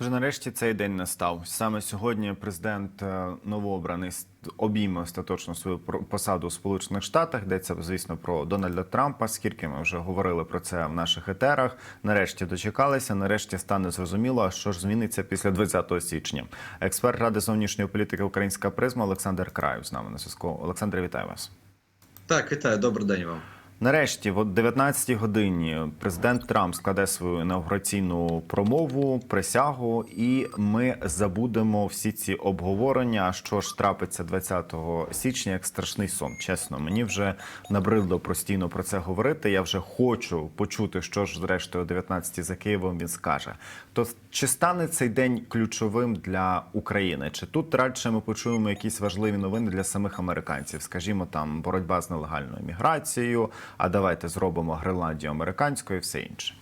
Вже нарешті цей день настав. Саме сьогодні президент е, новообраний обійме остаточно свою посаду у Сполучених Штатах. Йдеться, звісно, про Дональда Трампа. Скільки ми вже говорили про це в наших етерах. Нарешті дочекалися. Нарешті стане зрозуміло, що ж зміниться після 20 січня. Експерт ради зовнішньої політики Українська призма Олександр Краєв з нами на зв'язку. Олександр, вітаю вас. Так, вітаю, добрий день вам. Нарешті, в 19-й годині, президент Трамп складе свою інаугураційну промову, присягу, і ми забудемо всі ці обговорення. Що ж трапиться 20 січня, як страшний сон. Чесно, мені вже набридло постійно про це говорити. Я вже хочу почути, що ж зрештою о 19-й за Києвом він скаже. То чи стане цей день ключовим для України? Чи тут радше ми почуємо якісь важливі новини для самих американців? Скажімо, там боротьба з нелегальною міграцією. А давайте зробимо Гренландію американською і все інше.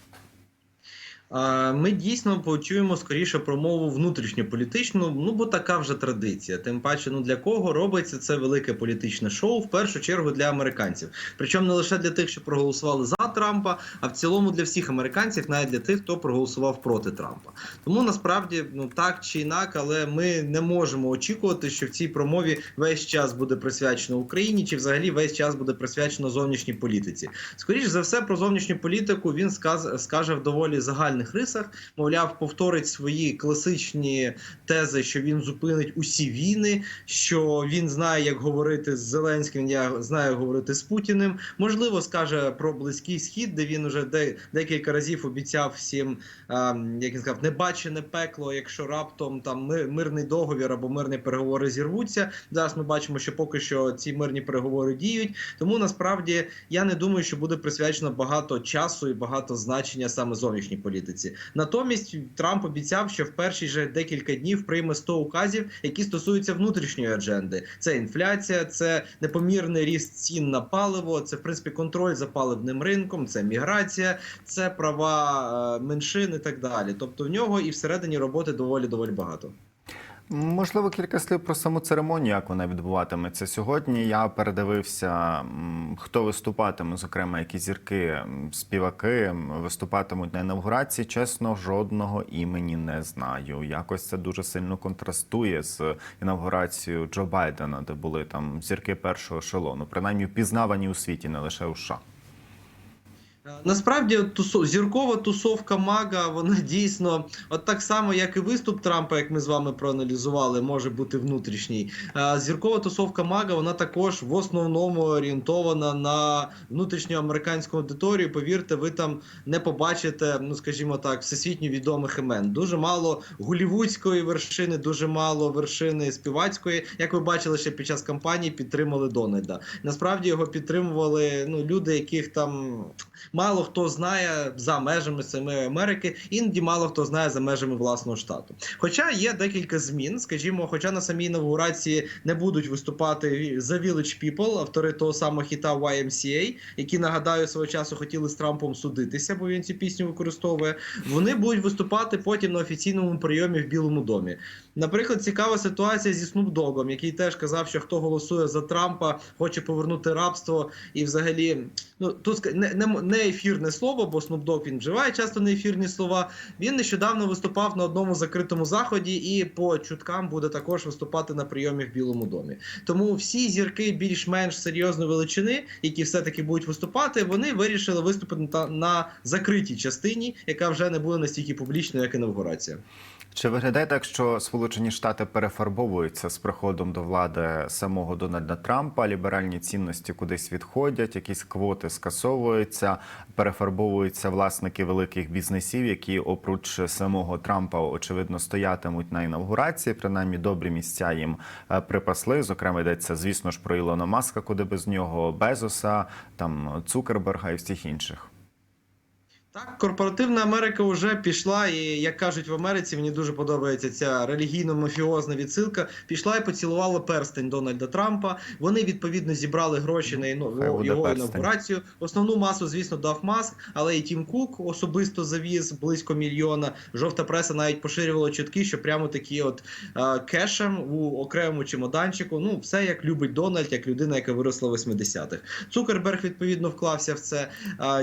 Ми дійсно почуємо скоріше промову внутрішньополітичну, ну бо така вже традиція. Тим паче, ну для кого робиться це велике політичне шоу, в першу чергу для американців. Причому не лише для тих, що проголосували за Трампа, а в цілому для всіх американців, навіть для тих, хто проголосував проти Трампа. Тому насправді, ну так чи інак, але ми не можемо очікувати, що в цій промові весь час буде присвячено Україні, чи взагалі весь час буде присвячено зовнішній політиці. Скоріше за все, про зовнішню політику він сказ, скаже в доволі загальних рисах. Мовляв, повторить свої класичні тези, що він зупинить усі війни, що він знає, як говорити з Зеленським, я знаю, говорити з Путіним. Можливо, скаже про близький схід, де він уже декілька разів обіцяв всім, як він сказав, небачене пекло, якщо раптом там мирний договір або мирні переговори зірвуться. Зараз ми бачимо, що поки що ці мирні переговори діють. Тому насправді я не думаю, що буде присвячено багато часу і багато значення саме зовнішній політиці. Натомість Трамп обіцяв, що в перші же декілька днів прийме 100 указів, які стосуються внутрішньої адженди. Це інфляція, це непомірний ріст цін на паливо, це в принципі контроль за паливним ринком, це міграція, це права е, меншин і так далі. Тобто в нього і всередині роботи доволі доволі багато. Можливо, кілька слів про саму церемонію, як вона відбуватиметься сьогодні. Я передивився, хто виступатиме, зокрема, які зірки, співаки виступатимуть на інавгурації. Чесно, жодного імені не знаю. Якось це дуже сильно контрастує з інавгурацією Джо Байдена, де були там зірки першого ешелону, принаймні впізнавані у світі, не лише у США. Насправді тусо... зіркова тусовка Мага, вона дійсно, от так само, як і виступ Трампа, як ми з вами проаналізували, може бути внутрішній. Е, Зіркова тусовка Мага, вона також в основному орієнтована на внутрішню американську аудиторію. Повірте, ви там не побачите, ну скажімо так, всесвітньо відомих імен. Дуже мало голівудської вершини, дуже мало вершини співацької. Як ви бачили, ще під час кампанії підтримали Дональда. Насправді його підтримували ну люди, яких там мало хто знає за межами самої Америки, іноді мало хто знає за межами власного штату. Хоча є декілька змін, скажімо, хоча на самій інаугурації не будуть виступати The Village People, автори того самого хіта YMCA, які нагадаю свого часу хотіли з Трампом судитися, бо він цю пісню використовує. Вони будуть виступати потім на офіційному прийомі в Білому домі. Наприклад, цікава ситуація зі Dogg, який теж казав, що хто голосує за Трампа, хоче повернути рабство, і взагалі, ну тут не, не, не ефірне слово, бо Dogg він вживає часто неефірні слова. Він нещодавно виступав на одному закритому заході і по чуткам буде також виступати на прийомі в Білому домі. Тому всі зірки більш-менш серйозної величини, які все-таки будуть виступати, вони вирішили виступити на, на закритій частині, яка вже не буде настільки публічною, як інавгурація. Чи виглядає так, що Сполучені Штати перефарбовуються з приходом до влади самого Дональда Трампа? Ліберальні цінності кудись відходять, якісь квоти скасовуються, перефарбовуються власники великих бізнесів, які опруч самого Трампа очевидно стоятимуть на інавгурації. Принаймні добрі місця їм е, припасли. Зокрема, йдеться, звісно ж, про Ілона Маска, куди без нього Безоса, там Цукерберга і всіх інших. Так, корпоративна Америка вже пішла, і як кажуть в Америці, мені дуже подобається ця релігійно-мафіозна відсилка. Пішла і поцілувала перстень Дональда Трампа. Вони відповідно зібрали гроші на його перстень. інавгурацію. Основну масу, звісно, дав Маск, але і Тім Кук особисто завіз близько мільйона. Жовта преса навіть поширювала чутки, що прямо такі от е, кешем у окремому чемоданчику. Ну, все як любить Дональд, як людина, яка виросла в 80-х. Цукерберг відповідно вклався в це.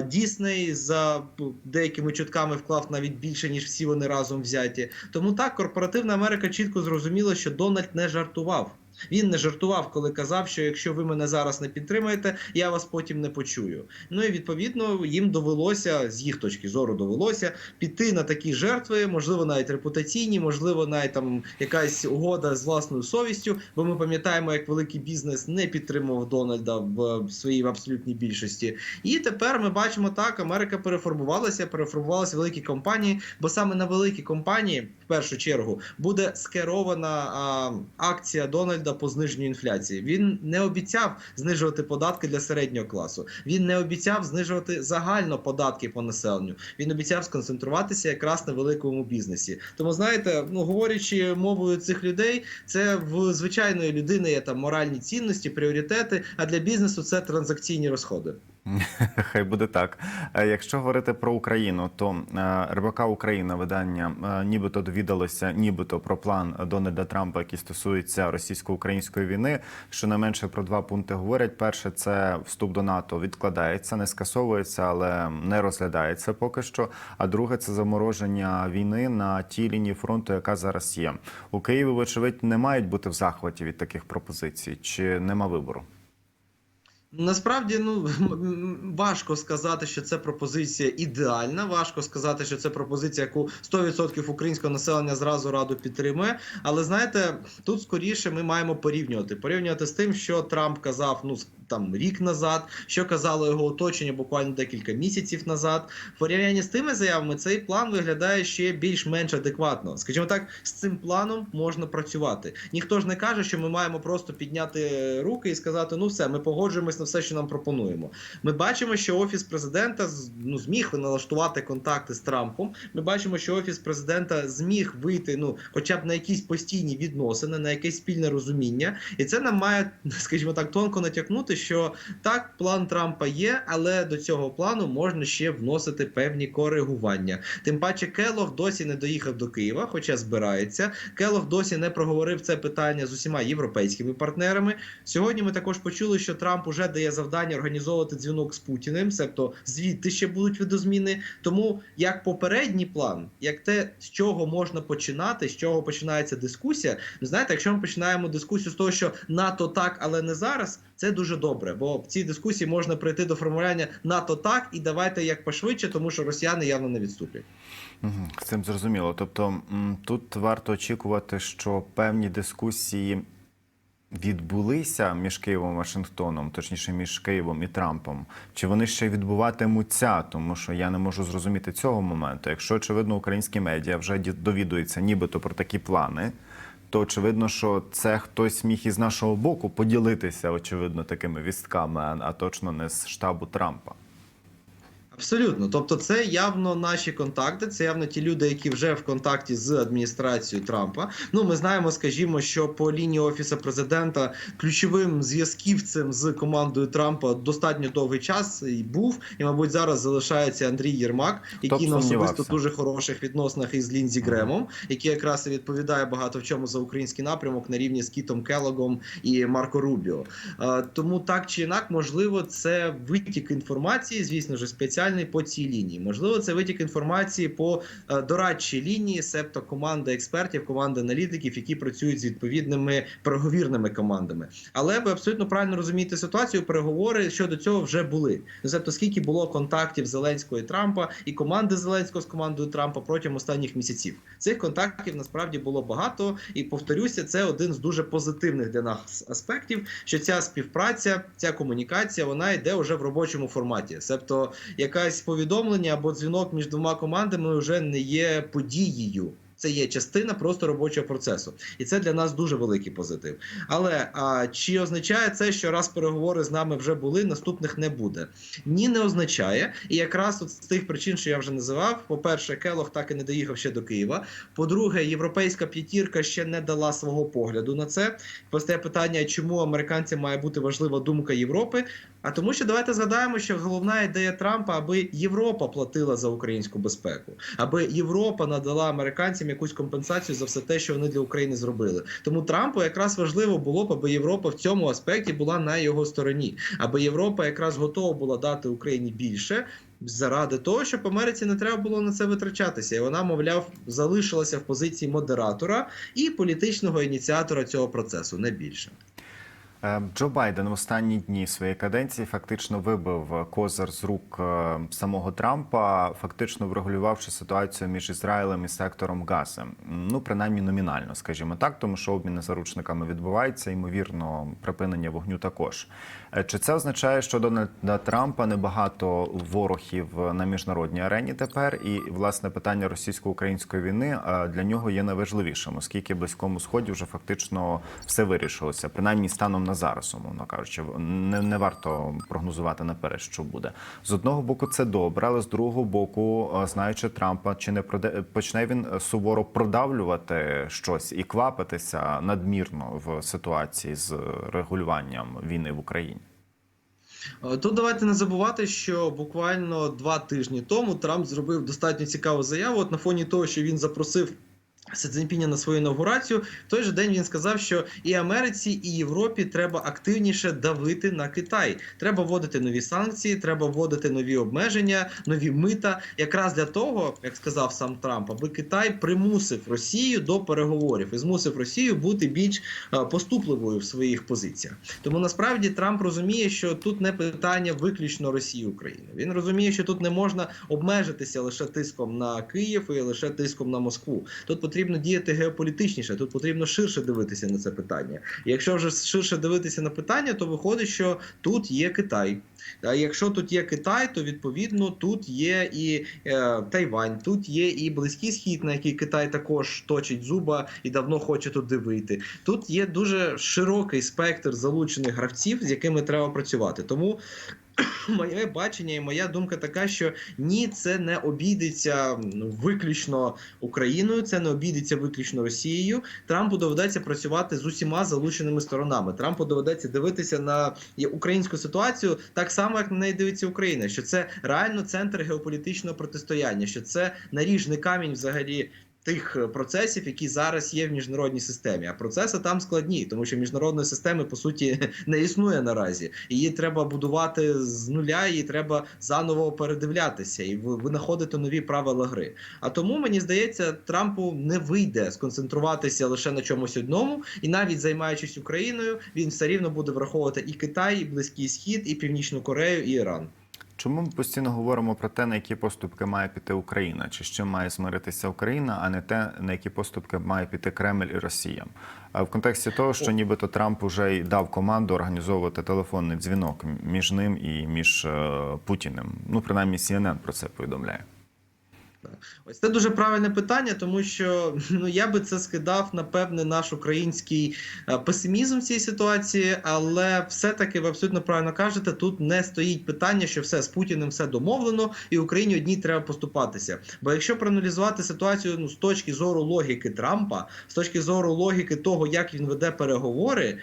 Дісней за деякими чутками вклав навіть більше ніж всі вони разом взяті. Тому так корпоративна Америка чітко зрозуміла, що Дональд не жартував. Він не жартував, коли казав, що якщо ви мене зараз не підтримаєте, я вас потім не почую. Ну і відповідно їм довелося з їх точки зору довелося піти на такі жертви, можливо, навіть репутаційні, можливо, навіть там якась угода з власною совістю. Бо ми пам'ятаємо, як великий бізнес не підтримував Дональда в своїй абсолютній більшості. І тепер ми бачимо так, Америка переформувалася, переформувалися великі компанії, бо саме на великі компанії, першу чергу, буде скерована а, акція Дональда по зниженню інфляції. Він не обіцяв знижувати податки для середнього класу. Він не обіцяв знижувати загально податки по населенню. Він обіцяв сконцентруватися якраз на великому бізнесі. Тому знаєте, ну говорячи мовою цих людей, це в звичайної людини є там моральні цінності, пріоритети. А для бізнесу це транзакційні розходи. Хай буде так. Е, Якщо говорити про Україну, то е, РБК Україна видання е, нібито довідалося, нібито про план Дональда Трампа, який стосується російсько-української війни. Щонайменше про два пункти говорять. Перше, це вступ до НАТО відкладається, не скасовується, але не розглядається поки що. А друге це замороження війни на тій лінії фронту, яка зараз є. У Києві, вочевидь, не мають бути в захваті від таких пропозицій, чи нема вибору. Насправді, ну важко сказати, що це пропозиція ідеальна. Важко сказати, що це пропозиція, яку 100% українського населення зразу раду підтримує. Але знаєте, тут скоріше ми маємо порівнювати. Порівнювати з тим, що Трамп казав, ну там рік назад, що казало його оточення буквально декілька місяців назад. В порівнянні з тими заявами цей план виглядає ще більш-менш адекватно. Скажімо так, з цим планом можна працювати. Ніхто ж не каже, що ми маємо просто підняти руки і сказати: ну все, ми погоджуємось на все, що нам пропонуємо. Ми бачимо, що офіс президента ну, зміг налаштувати контакти з Трампом. Ми бачимо, що офіс президента зміг вийти, ну хоча б на якісь постійні відносини, на якесь спільне розуміння, і це нам має, скажімо так, тонко натякнути, що так, план Трампа є, але до цього плану можна ще вносити певні коригування. Тим паче, Келох досі не доїхав до Києва, хоча збирається. Келох досі не проговорив це питання з усіма європейськими партнерами. Сьогодні ми також почули, що Трамп уже дає завдання організовувати дзвінок з Путіним, себто звідти ще будуть видозміни. Тому як попередній план, як те, з чого можна починати, з чого починається дискусія. Ну знаєте, якщо ми починаємо дискусію з того, що НАТО так, але не зараз, це дуже добре. Бо в цій дискусії можна прийти до формулювання НАТО так і давайте як пошвидше, тому що росіяни явно не відступлять. З цим зрозуміло. Тобто тут варто очікувати, що певні дискусії відбулися між Києвом і Вашингтоном, точніше між Києвом і Трампом. Чи вони ще відбуватимуться? Тому що я не можу зрозуміти цього моменту. Якщо очевидно українські медіа вже довідуються нібито про такі плани. То очевидно, що це хтось міг із нашого боку поділитися, очевидно, такими вістками, а точно не з штабу Трампа. Абсолютно, тобто, це явно наші контакти, це явно ті люди, які вже в контакті з адміністрацією Трампа. Ну, ми знаємо, скажімо, що по лінії офісу президента ключовим зв'язківцем з командою Трампа достатньо довгий час і був, і мабуть зараз залишається Андрій Єрмак, який на особисто дуже хороших відносинах із Лінзі Гремом, який якраз і відповідає багато в чому за український напрямок на рівні з Кітом Келогом і Марко Рубіо. Е, Тому так чи інак, можливо, це витік інформації, звісно ж, спеціальний по цій лінії. Можливо, це витік інформації по е, дорадчій лінії, себто команди експертів, команди аналітиків, які працюють з відповідними переговірними командами. Але ви абсолютно правильно розумієте ситуацію. Переговори щодо цього вже були. Тобто, скільки було контактів Зеленського і Трампа і команди Зеленського з командою Трампа протягом останніх місяців. Цих контактів насправді було багато, і повторюся, це один з дуже позитивних для нас аспектів. Що ця співпраця, ця комунікація, вона йде вже в робочому форматі. Себто, якесь повідомлення або дзвінок між двома командами вже не є подією. Це є частина просто робочого процесу, і це для нас дуже великий позитив. Але а, чи означає це, що раз переговори з нами вже були, наступних не буде? Ні, не означає. І якраз от з тих причин, що я вже називав: по-перше, Келох так і не доїхав ще до Києва. По-друге, європейська п'ятірка ще не дала свого погляду на це. Постає питання, чому американцям має бути важлива думка Європи. А тому, що давайте згадаємо, що головна ідея Трампа, аби Європа платила за українську безпеку, аби Європа надала американцям якусь компенсацію за все те, що вони для України зробили. Тому Трампу якраз важливо було б, аби Європа в цьому аспекті була на його стороні, аби Європа якраз готова була дати Україні більше. Заради того, щоб Америці не треба було на це витрачатися, і вона, мовляв, залишилася в позиції модератора і політичного ініціатора цього процесу, не більше. Е, Джо Байден в останні дні своєї каденції фактично вибив козир з рук е, самого Трампа, фактично врегулювавши ситуацію між Ізраїлем і сектором Гази. Ну, принаймні номінально, скажімо так, тому що обміни заручниками відбуваються, ймовірно, припинення вогню також. Е, Чи це означає, що Дональда Трампа небагато ворогів на міжнародній арені тепер? І власне питання російсько-української війни е, для нього є найважливішим, оскільки близькому сході вже фактично все вирішилося, принаймні станом на зараз, умовно кажучи, не, не варто прогнозувати наперед, що буде з одного боку. Це добре, але з другого боку, е, знаючи Трампа, чи не проде почне він суворо продавлювати щось і квапитися надмірно в ситуації з регулюванням війни в Україні. Е, Тут давайте не забувати, що буквально два тижні тому Трамп зробив достатньо цікаву заяву. От на фоні того, що він запросив. Си Цзіньпіня на свою інаугурацію в той же день він сказав, що і Америці, і Європі треба активніше давити на Китай. Треба вводити нові санкції, треба вводити нові обмеження, нові мита. Якраз для того, як сказав сам Трамп, аби Китай примусив Росію до переговорів і змусив Росію бути більш е, поступливою в своїх позиціях. Тому насправді Трамп розуміє, що тут не питання виключно Росії України. Він розуміє, що тут не можна обмежитися лише тиском на Київ і лише тиском на Москву. Тут потрібно діяти геополітичніше, тут потрібно ширше дивитися на це питання. І якщо вже ширше дивитися на питання, то виходить, що тут є Китай. А якщо тут є Китай, то відповідно тут є і е, Тайвань, тут є і Близький Схід, на який Китай також точить зуба і давно хоче туди вийти. Тут є дуже широкий спектр залучених гравців, з якими треба працювати. Тому моє бачення і моя думка така, що ні, це не обійдеться ну, виключно Україною, це не обійдеться виключно Росією. Трампу доведеться працювати з усіма залученими сторонами. Трампу доведеться дивитися на українську ситуацію так само, як на неї дивиться Україна. Що це реально центр геополітичного протистояння, що це наріжний камінь взагалі. Тих е, процесів, які зараз є в міжнародній системі, а процеси там складні, тому що міжнародної системи по суті не існує наразі. Її треба будувати з нуля, її треба заново передивлятися і винаходити нові правила гри. А тому мені здається, Трампу не вийде сконцентруватися лише на чомусь одному, і навіть займаючись Україною, він все рівно буде враховувати і Китай, і Близький Схід, і Північну Корею, і Іран. Чому ми постійно говоримо про те, на які поступки має піти Україна, чи з чим має змиритися Україна, а не те, на які поступки має піти Кремль і Росія? А в контексті того, що нібито Трамп вже й дав команду організовувати телефонний дзвінок між ним і між е, Путіним. Ну, принаймні, CNN про це повідомляє. Ось це дуже правильне питання, тому що ну я би це скидав на певний наш український е, песимізм в цій ситуації, але все-таки ви абсолютно правильно кажете, тут не стоїть питання, що все з Путіним все домовлено, і Україні одній треба поступатися. Бо якщо проаналізувати ситуацію ну, з точки зору логіки Трампа, з точки зору логіки того, як він веде переговори.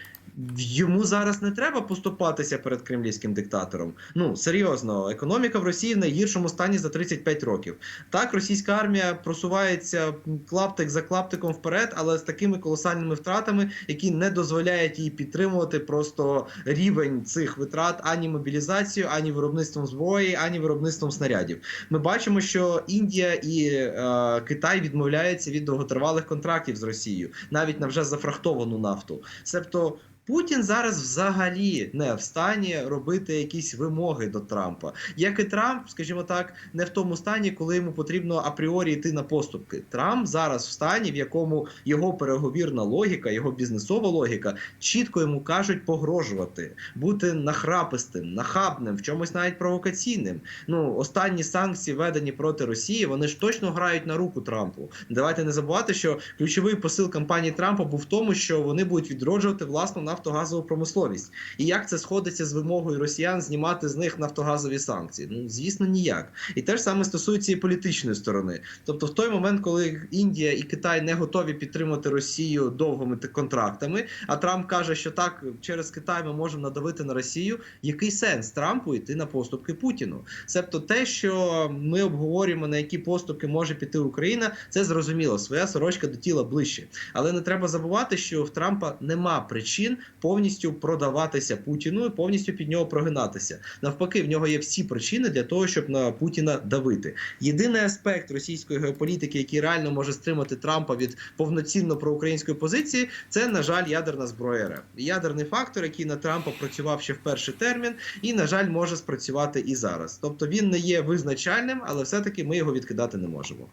Йому зараз не треба поступатися перед кремлівським диктатором. Ну серйозно, економіка в Росії в найгіршому стані за 35 років. Так, російська армія просувається клаптик за клаптиком вперед, але з такими колосальними втратами, які не дозволяють їй підтримувати просто рівень цих витрат ані мобілізацією, ані виробництвом зброї, ані виробництвом снарядів. Ми бачимо, що Індія і е, Китай відмовляються від довготривалих контрактів з Росією, навіть на вже зафрахтовану нафту. Себто. Путін зараз взагалі не в стані робити якісь вимоги до Трампа. Як і Трамп, скажімо так, не в тому стані, коли йому потрібно апріорі йти на поступки. Трамп зараз в стані, в якому його переговірна логіка, його бізнесова логіка чітко йому кажуть погрожувати, бути нахрапистим, нахабним, в чомусь навіть провокаційним. Ну останні санкції, введені проти Росії, вони ж точно грають на руку Трампу. Давайте не забувати, що ключовий посил кампанії Трампа був в тому, що вони будуть відроджувати власну нафтову нафтогазову промисловість. І як це сходиться з вимогою росіян знімати з них нафтогазові санкції? Ну звісно, ніяк. І те ж саме стосується і політичної сторони. Тобто, в той момент, коли Індія і Китай не готові підтримати Росію довгими контрактами, а Трамп каже, що так через Китай ми можемо надавити на Росію. Який сенс Трампу йти на поступки Путіну? Себто те, що ми обговорюємо, на які поступки може піти Україна, це зрозуміло. Своя сорочка до тіла ближче. Але не треба забувати, що в Трампа нема причин повністю продаватися Путіну і повністю під нього прогинатися. Навпаки, в нього є всі причини для того, щоб на Путіна давити. Єдиний аспект російської геополітики, який реально може стримати Трампа від повноцінно проукраїнської позиції, це на жаль ядерна зброя РФ. Ядерний фактор, який на Трампа працював ще в перший термін, і на жаль, може спрацювати і зараз. Тобто він не є визначальним, але все-таки ми його відкидати не можемо.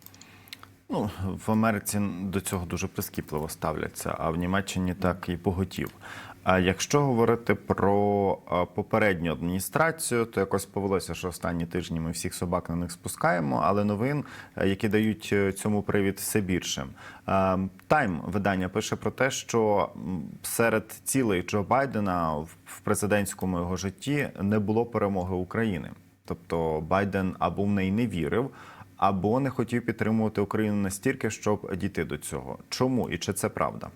Ну, в Америці до цього дуже прискіпливо ставляться, а в Німеччині так і поготів. А якщо говорити про попередню адміністрацію, то якось повелося, що останні тижні ми всіх собак на них спускаємо, але новин, е, які дають е, цьому привід, все більше. Е, Тайм видання пише про те, що серед цілей Джо Байдена в президентському його житті не було перемоги України. Тобто Байден або в неї не вірив, або не хотів підтримувати Україну настільки, щоб дійти до цього. Чому і чи це правда?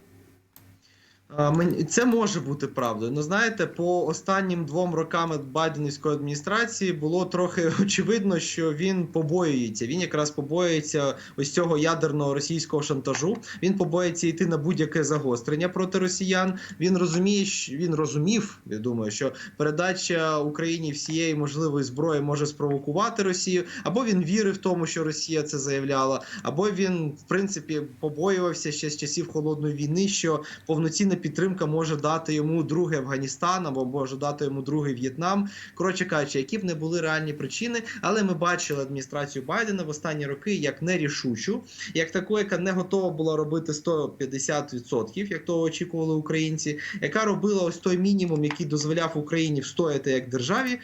Це може бути правдою. Ну знаєте, по останнім двом рокам Байденівської адміністрації було трохи очевидно, що він побоюється. Він якраз побоюється ось цього ядерного російського шантажу. Він побоюється йти на будь-яке загострення проти росіян. Він розуміє, що він розумів. Я думаю, що передача Україні всієї можливої зброї може спровокувати Росію, або він вірив в тому, що Росія це заявляла, або він, в принципі, побоювався ще з часів холодної війни, що повноцінна підтримка може дати йому другий Афганістан або може дати йому другий В'єтнам. Коротше кажучи, які б не були реальні причини, але ми бачили адміністрацію Байдена в останні роки як нерішучу, як таку, яка не готова була робити 150%, як того очікували українці, яка робила ось той мінімум, який дозволяв Україні встояти як державі,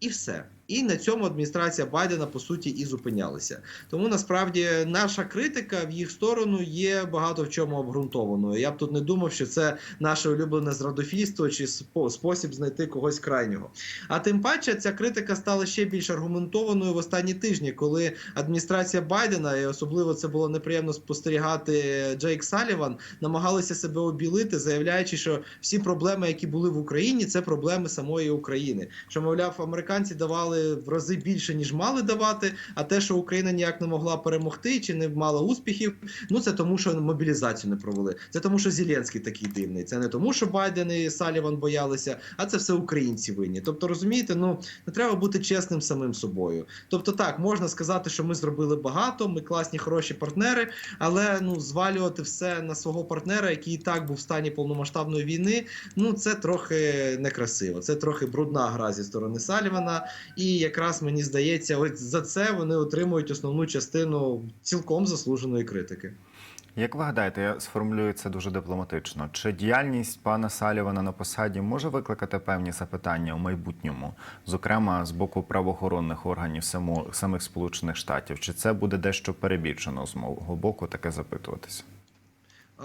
і все. І на цьому адміністрація Байдена по суті і зупинялася. Тому насправді наша критика в їх сторону є багато в чому обґрунтованою. Я б тут не думав, що це наше улюблене зрадофільство чи спосіб знайти когось крайнього. А тим паче ця критика стала ще більш аргументованою в останні тижні, коли адміністрація Байдена, і особливо це було неприємно спостерігати Джейк Саліван, намагалися себе обілити, заявляючи, що всі проблеми, які були в Україні, це проблеми самої України. Що мовляв, американці давали в рази більше ніж мали давати. А те, що Україна ніяк не могла перемогти чи не мала успіхів, ну це тому, що мобілізацію не провели. Це тому, що Зеленський такий дивний. Це не тому, що Байден і Саліван боялися, а це все українці винні. Тобто, розумієте, ну не треба бути чесним самим собою. Тобто, так можна сказати, що ми зробили багато, ми класні, хороші партнери, але ну звалювати все на свого партнера, який і так був в стані повномасштабної війни. Ну це трохи некрасиво. Це трохи брудна гра зі сторони Салівана. І якраз мені здається, ось за це вони отримують основну частину цілком заслуженої критики. Як ви гадаєте, я сформулюю це дуже дипломатично. Чи діяльність пана Салівана на посаді може викликати певні запитання у майбутньому, зокрема з боку правоохоронних органів само, самих Сполучених Штатів? Чи це буде дещо перебільшено з мого боку таке запитуватися?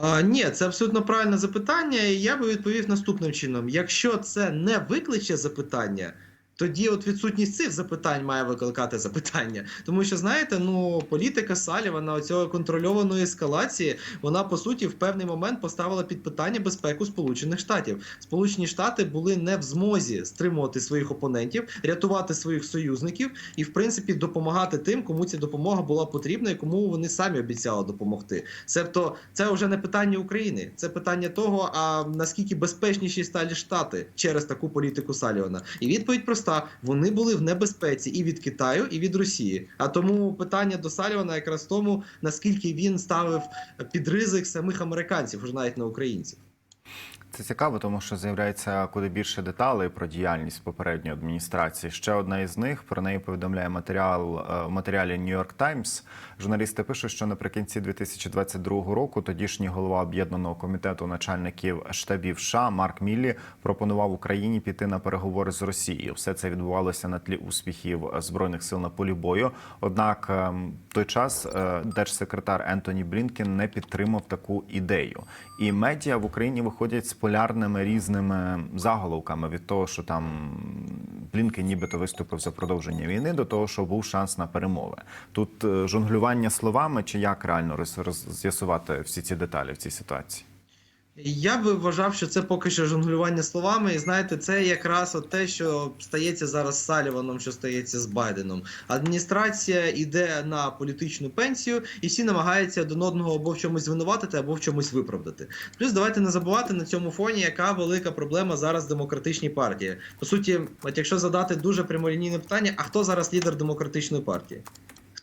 А, ні, це абсолютно правильне запитання, і я би відповів наступним чином: якщо це не викличе запитання. Тоді от відсутність цих запитань має викликати запитання. Тому що, знаєте, ну політика Салівана оцього контрольованої ескалації, вона по суті в певний момент поставила під питання безпеку Сполучених Штатів. Сполучені Штати були не в змозі стримувати своїх опонентів, рятувати своїх союзників і, в принципі, допомагати тим, кому ця допомога була потрібна і кому вони самі обіцяли допомогти. Себто, це вже не питання України, це питання того, а наскільки безпечніші стали штати через таку політику Салівана. І відповідь проста: вони були в небезпеці і від Китаю, і від Росії. А тому питання до Салівана якраз в тому, наскільки він ставив під ризик самих американців, вже навіть не українців. Це цікаво, тому що з'являється куди більше деталей про діяльність попередньої адміністрації. Ще одна із них про неї повідомляє матеріал е, в матеріалі New York Times. Журналісти пишуть, що наприкінці 2022 року тодішній голова об'єднаного комітету начальників штабів США Марк Міллі пропонував Україні піти на переговори з Росією. Все це відбувалося на тлі успіхів збройних сил на полі бою. Однак ем, в той час е, держсекретар Ентоні Блінкен не підтримав таку ідею. І медіа в Україні виходять з полярними різними заголовками від того, що там Блінкен нібито виступив за продовження війни, до того, що був шанс на перемови. Тут е, жонглювання словами, чи як реально з'ясувати всі ці деталі в цій ситуації? Я би вважав, що це поки що жонглювання словами, і знаєте, це якраз от те, що стається зараз з Саліваном, що стається з Байденом. Адміністрація йде на політичну пенсію, і всі намагаються один одного або в чомусь звинуватити, або в чомусь виправдати. Плюс давайте не забувати на цьому фоні, яка велика проблема зараз демократичній партії. По суті, от якщо задати дуже прямолінійне питання, а хто зараз лідер демократичної партії?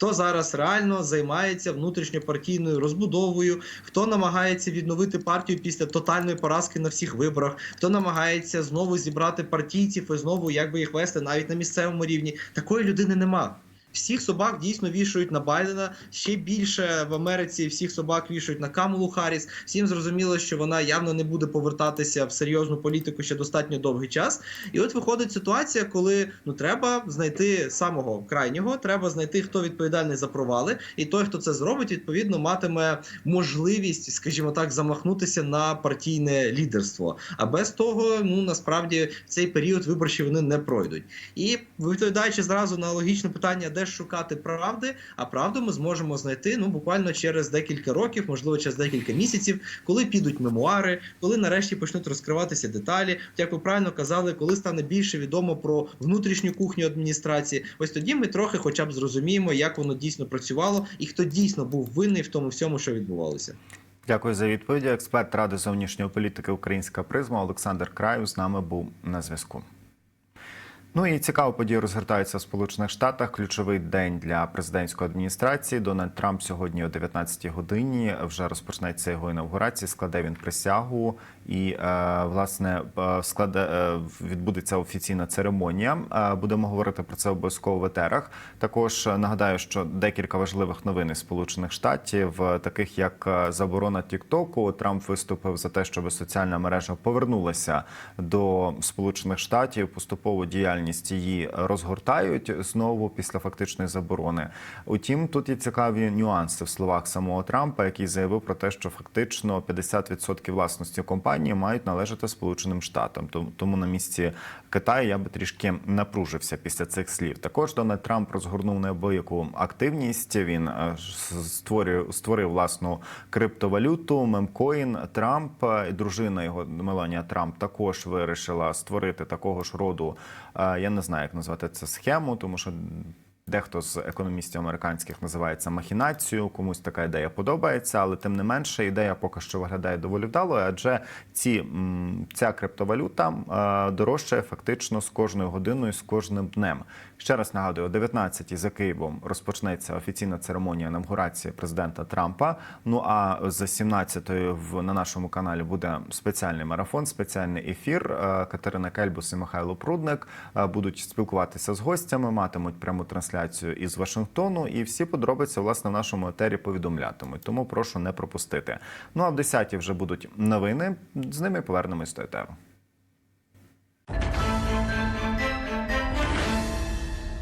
Хто зараз реально займається внутрішньопартійною розбудовою? Хто намагається відновити партію після тотальної поразки на всіх виборах? Хто намагається знову зібрати партійців і знову якби їх вести навіть на місцевому рівні? Такої людини нема. Всіх собак дійсно вішають на Байдена. Ще більше в Америці всіх собак вішають на Камалу Харріс. Всім зрозуміло, що вона явно не буде повертатися в серйозну політику ще достатньо довгий час. І от виходить ситуація, коли ну треба знайти самого крайнього, треба знайти, хто відповідальний за провали, і той, хто це зробить, відповідно матиме можливість, скажімо так, замахнутися на партійне лідерство. А без того, ну насправді в цей період виборчі вони не пройдуть. І відповідаючи зразу на логічне питання, де ж шукати правди, а правду ми зможемо знайти ну буквально через декілька років, можливо, через декілька місяців, коли підуть мемуари, коли нарешті почнуть розкриватися деталі. Як ви правильно казали, коли стане більше відомо про внутрішню кухню адміністрації, ось тоді ми трохи, хоча б зрозуміємо, як воно дійсно працювало, і хто дійсно був винний в тому всьому, що відбувалося. Дякую за відповіді. Експерт Ради зовнішньої політики Українська призма Олександр Краю з нами був на зв'язку. Ну і цікаво події розгортаються в Сполучених Штатах. Ключовий день для президентської адміністрації. Дональд Трамп сьогодні о 19-й годині вже розпочнеться його інавгурація. Складе він присягу, і е, власне е, складе е, відбудеться офіційна церемонія. Будемо говорити про це обов'язково в етерах. Також нагадаю, що декілька важливих новин із Сполучених Штатів, таких як заборона Тіктоку. Трамп виступив за те, щоб соціальна мережа повернулася до Сполучених Штатів. Поступово діяльність її розгортають знову після фактичної заборони. Утім, тут є цікаві нюанси в словах самого Трампа, який заявив про те, що фактично 50% власності компанії мають належати Сполученим Штатам. Тому- Тому на місці Китаю я би трішки напружився після цих слів. Також Дональд Трамп розгорнув неабияку активність. Він е, створює створив власну криптовалюту. Мемкоін Трамп е, і дружина його Меланія Трамп також вирішила створити такого ж роду. е, Я не знаю, як назвати це схему, тому що. Дехто з економістів американських називає це махінацією, комусь така ідея подобається, але тим не менше ідея поки що виглядає доволі вдалою, адже ці, ця криптовалюта е, дорожчає фактично з кожною годиною, з кожним днем. Ще раз нагадую, о 19-й за Києвом розпочнеться офіційна церемонія інавгурації президента Трампа. Ну а за 17-ю в на нашому каналі буде спеціальний марафон, спеціальний ефір. Е, Катерина Кельбус і Михайло Прудник е, будуть спілкуватися з гостями, матимуть пряму трансляцію із Вашингтону. І всі подробиці власне в нашому етері повідомлятимуть. Тому прошу не пропустити. Ну а в 10-й вже будуть новини. З ними повернемось до етеру.